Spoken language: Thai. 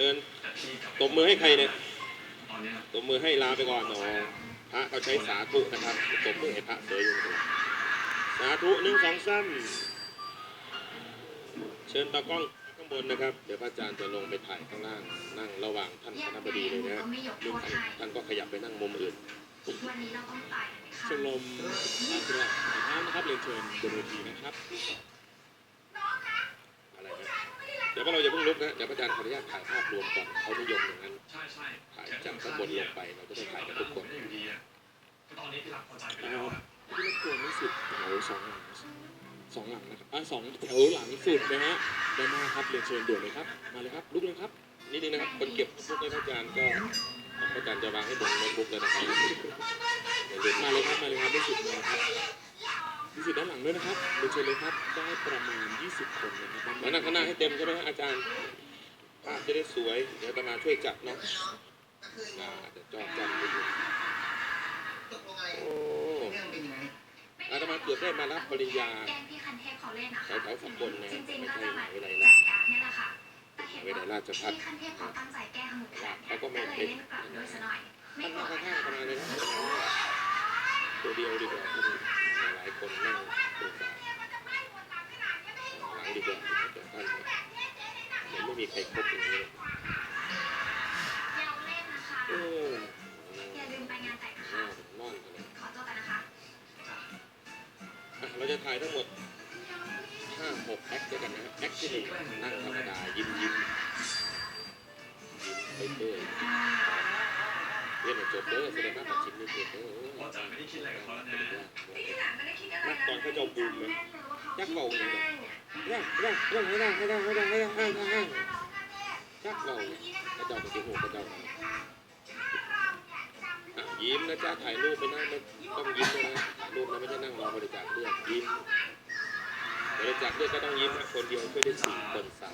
ชิญตบมือให้ใครเนี่ยตบมือให้ลาไปก่อนหนอพระเขาใช้สาธุนะครับตบมือให้พระเสยอยู่นะครับสาธุหนึ่งสองสามเชิญตากล้องข้างบนนะครับ เดี๋ยวพระอาจารย์จะลงไปถ่ายข้างล่าง นั่งระหว่างท่านคณบดีเลยนะลูกท่านท่านก็ขยับไปนั่งมุมอื่นวันนี้เราต้องไปไหมคะชมรมอาสระถ่ายภาพนะครับเรียนเชิญบนเวทีนะครับอะไรนะ เดี๋ยวพวกเราจะเพิ่งลุกนะเดี๋ยวพระอาจารย์ขออนุญาตถ่ายภาพรวมก่อนเขานิยมอย่างนั้นใช่ใช่ถ่ายจากข้างบนลงไปเราจะได้ถ่ายกันทุกคนไม่อยู่ดีอะตอนนี้ที่หลักพอใจไปอ่าแล้วอะที่รบกวนที่สุดแถวสองหลังสองหลังนะครับอ่าสองแถวหลังสุดนะฮะด้านหน้าครับเรียนเชิญด่วนเลยครับ มาเลยครับลุกเลยครับนิดนึงนะครับคนเก็บพวกให้พระอาจารย์ก็พระอาจารย์จะวางให้บนโน้ตบุ๊กเลยนะครับอย่าลืมมาเลยครับมาเลยครับไม่สุดมาเลยครับ มีสิทธิ์ด้านหลังด้วยนะครับเรียนเชิญเลยครับ ได้ประมาณ 20 คนนะครับมานั่งข้างหน้าให้เต็มใช่ไหมฮะอาจารย์ภาพจะได้สวย เดี๋ยวอาตมาช่วยจัดเนาะอ่าเดี๋ยวจอจันนิดนึงตกลงอะไรโอ้เรื่องเป็นยังไงอาตมาเกือบได้มารับปริญญาแกงพี่คันเทพเขาเล่นนะแถคะวแถวๆสับบนนะจฮะริงไม่ๆก็ใช่จะไหมานไรแจนะกการ์ดเนี่ยแหละค่ะแต่เห็นไม่ได้ว่าราชพัฒพี่คันเทพเขาตั้งใจแก้ขมุกแทนเขาก็ไม่ก็เลยเล่นกลับด้วยซะหน่อยไม่ท่านโกรนั่งธข้างๆกันนะคะมาเลยนะตัวเดียวดีกว่าท่านห ลายคนนั่งตรงกลางหลังดีกว่าเดี๋ยวท่านเดี๋ยวไม่มีใครครบอย่างนี้อยาเล่นนะคะอออย่าลืมไปงานแต่งนะคะมนอนกันเลยขอตัวกันนะคะ เราจะถ่ายทั้งหมดห้าหกแอคด้วยกันนะฮะแอคที่หนึ่งนั่งธรรมดายิ้มยิ้มยิ้มไปเรื่อยเรียนจบเด้อแสดงว่าอาชีพนี้จบเด้ออใจไม่ได้คิดอะไรกับเขาแล้วนะ กตอนเขาจะบูมไหมยักษ์เบาอย่างเงี้ยร่างร่างร่างให้ร่างให้ร่างให้ร่างให้ร่างให้ร่างให้ร่างยักษ์เบาเนี่ยกระเจ้าไปที่หูกระเจ้าอะยิ้มนะจ้าถ่ายรูปไปนะไม่ต้องยิ้มเลยนะถ่ายรูปนะไม่ใช่นั่งรอบริจาคเลือดยิ้มบริจาคเลือดก็ต้องยิ้มนะคนเดียวช่วยได้สี่คนสาม